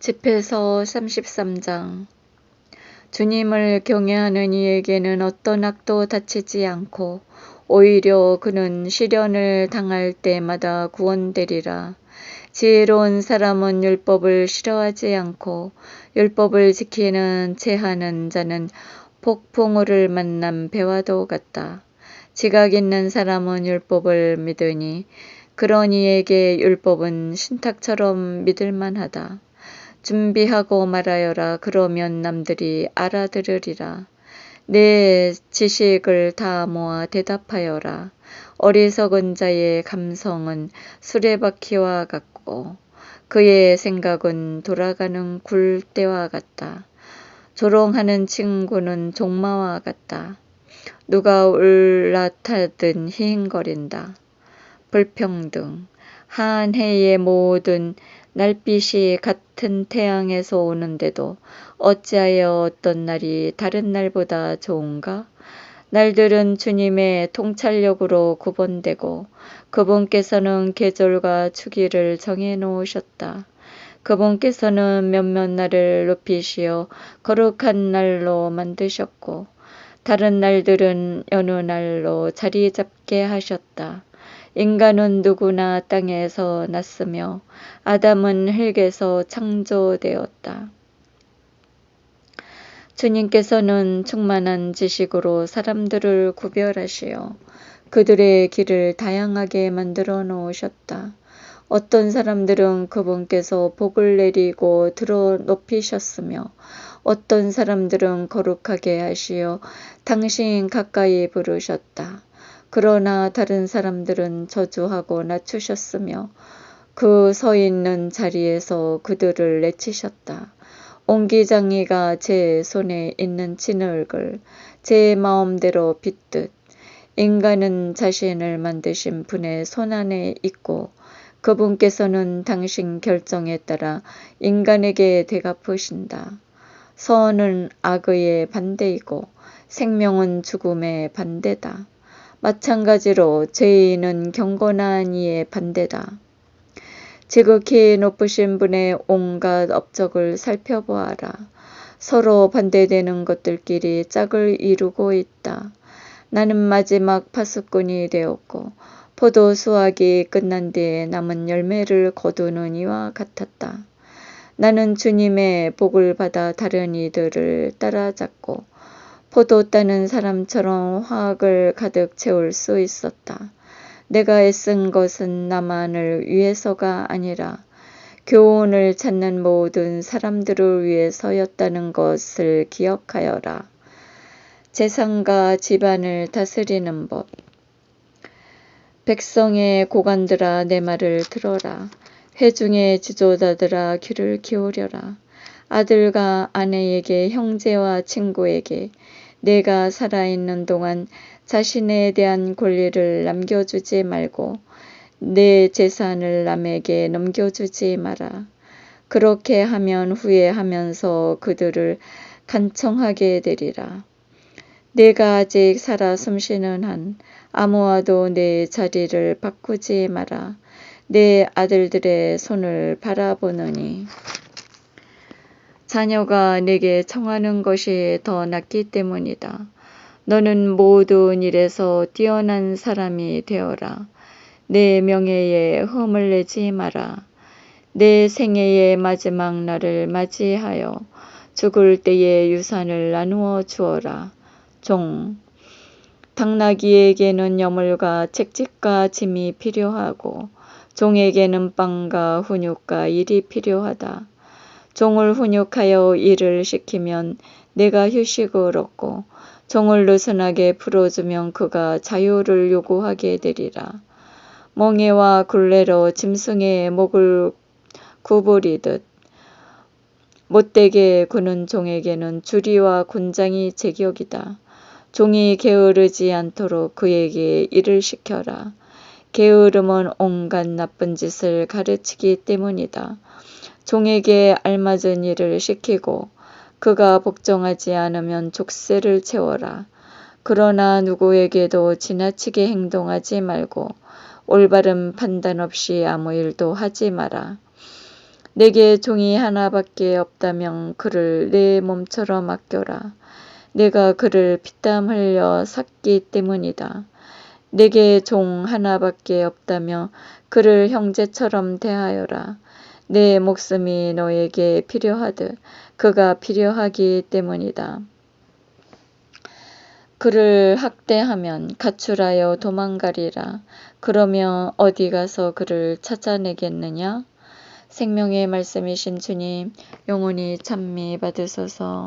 집회서 33장 주님을 경외하는 이에게는 어떤 악도 다치지 않고 오히려 그는 시련을 당할 때마다 구원되리라. 지혜로운 사람은 율법을 싫어하지 않고 율법을 지키는 체하는 자는 폭풍우를 만난 배와도 같다. 지각 있는 사람은 율법을 믿으니 그런 이에게 율법은 신탁처럼 믿을 만하다. 준비하고 말하여라. 그러면 남들이 알아들으리라. 내 지식을 다 모아 대답하여라. 어리석은 자의 감성은 수레바퀴와 같고 그의 생각은 돌아가는 굴대와 같다. 조롱하는 친구는 종마와 같다. 누가 올라타든 희행거린다. 불평등. 한 해의 모든 날빛이 같은 태양에서 오는데도 어찌하여 어떤 날이 다른 날보다 좋은가? 날들은 주님의 통찰력으로 구분되고 그분께서는 계절과 주기를 정해 놓으셨다. 그분께서는 몇몇 날을 높이시어 거룩한 날로 만드셨고 다른 날들은 여느 날로 자리 잡게 하셨다. 인간은 누구나 땅에서 났으며 아담은 흙에서 창조되었다. 주님께서는 충만한 지식으로 사람들을 구별하시어 그들의 길을 다양하게 만들어 놓으셨다. 어떤 사람들은 그분께서 복을 내리고 들어 높이셨으며 어떤 사람들은 거룩하게 하시어 당신 가까이 부르셨다. 그러나 다른 사람들은 저주하고 낮추셨으며 그 서 있는 자리에서 그들을 내치셨다. 옹기장이가 제 손에 있는 진흙을 제 마음대로 빗듯 인간은 자신을 만드신 분의 손 안에 있고 그분께서는 당신 결정에 따라 인간에게 대갚으신다. 선은 악의 반대이고 생명은 죽음의 반대다. 마찬가지로 죄인은 경건한 이의 반대다. 지극히 높으신 분의 온갖 업적을 살펴보아라. 서로 반대되는 것들끼리 짝을 이루고 있다. 나는 마지막 파수꾼이 되었고 포도 수확이 끝난 뒤에 남은 열매를 거두는 이와 같았다. 나는 주님의 복을 받아 다른 이들을 따라잡고 포도 따는 사람처럼 화학을 가득 채울 수 있었다. 내가 애쓴 것은 나만을 위해서가 아니라 교훈을 찾는 모든 사람들을 위해서였다는 것을 기억하여라. 재산과 집안을 다스리는 법. 백성의 고관들아 내 말을 들어라. 회중의 지도자들아 귀를 기울여라. 아들과 아내에게 형제와 친구에게 내가 살아있는 동안 자신에 대한 권리를 남겨주지 말고 내 재산을 남에게 넘겨주지 마라. 그렇게 하면 후회하면서 그들을 간청하게 되리라. 내가 아직 살아 숨쉬는 한 아무와도 내 자리를 바꾸지 마라. 내 아들들의 손을 바라보느니 자녀가 내게 청하는 것이 더 낫기 때문이다. 너는 모든 일에서 뛰어난 사람이 되어라. 내 명예에 흠을 내지 마라. 내 생애의 마지막 날을 맞이하여 죽을 때의 유산을 나누어 주어라. 종. 당나귀에게는 여물과 책찍과 짐이 필요하고 종에게는 빵과 훈육과 일이 필요하다. 종을 훈육하여 일을 시키면 내가 휴식을 얻고 종을 느슨하게 풀어주면 그가 자유를 요구하게 되리라. 멍에와 굴레로 짐승의 목을 구부리듯 못되게 구는 종에게는 주리와 군장이 제격이다. 종이 게으르지 않도록 그에게 일을 시켜라. 게으름은 온갖 나쁜 짓을 가르치기 때문이다. 종에게 알맞은 일을 시키고 그가 복종하지 않으면 족쇄를 채워라. 그러나 누구에게도 지나치게 행동하지 말고 올바른 판단 없이 아무 일도 하지 마라. 내게 종이 하나밖에 없다면 그를 내 몸처럼 아껴라. 내가 그를 피땀 흘려 샀기 때문이다. 내게 종 하나밖에 없다면 그를 형제처럼 대하여라. 내 목숨이 너에게 필요하듯 그가 필요하기 때문이다. 그를 학대하면 가출하여 도망가리라. 그러면 어디 가서 그를 찾아내겠느냐? 생명의 말씀이신 주님, 영원히 찬미 받으소서.